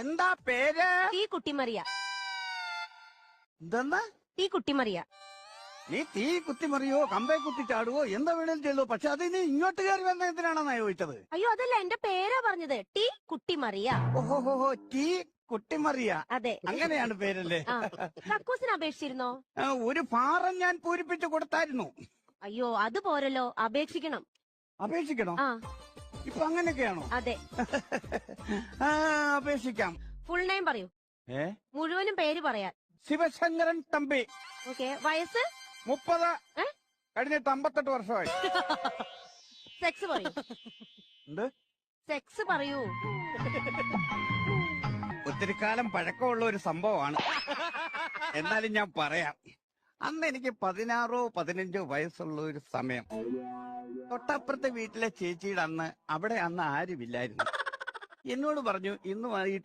എന്താ പേര്? തീ കുട്ടിമറിയ എന്തെന്നാ തീ കുട്ടിമറിയ നീ തീ കുത്തിമറിയോ കമ്പേ കുത്തി ചാടുവോ എന്താ വേണേലും ചെയ്തോ. പക്ഷെ അത് നീ ഇങ്ങോട്ട് കയറി വന്ന എന്തിനാണെന്നാ ചോദിച്ചത്? അയ്യോ അതല്ല എന്റെ പേരാ പറഞ്ഞത്. ടീ കുട്ടിമറിയ ഓഹോ ടീ കുട്ടിമറിയ അതെ. അങ്ങനെയാണ് പേരല്ലേ? കക്കൂസിന് അപേക്ഷിച്ചിരുന്നോ? ഒരു ഫാറം ഞാൻ പൂരിപ്പിച്ചു കൊടുത്തായിരുന്നു. അയ്യോ അത് പോരല്ലോ. അപേക്ഷിക്കണം. അപേക്ഷിക്കണോ? ആ. ഇപ്പൊ അങ്ങനെയൊക്കെയാണോ? അതെ. ആ, അപേക്ഷിക്കാം. ഫുൾ നെയിം പറയൂ. ഏ? മുഴുവനും പേര് പറയാൻ. ശിവശങ്കരൻ തമ്പി. ഓക്കെ വയസ്സ്? മുപ്പത്. ഏ? കഴിഞ്ഞിട്ട് അമ്പത്തെട്ട് വർഷമായി. സെക്സ് പറയൂ. എന്ത്? സെക്സ് പറയൂ. ഒത്തിരി കാലം പഴക്കമുള്ള ഒരു സംഭവമാണ്. എന്നാലും ഞാൻ പറയാം. അന്ന് എനിക്ക് പതിനാറോ പതിനഞ്ചോ വയസ്സുള്ള ഒരു സമയം. തൊട്ടപ്പുറത്തെ വീട്ടിലെ ചേച്ചിയുടെ അന്ന് അവിടെ അന്ന് ആരുമില്ലായിരുന്നു. എന്നോട് പറഞ്ഞു ഇന്ന്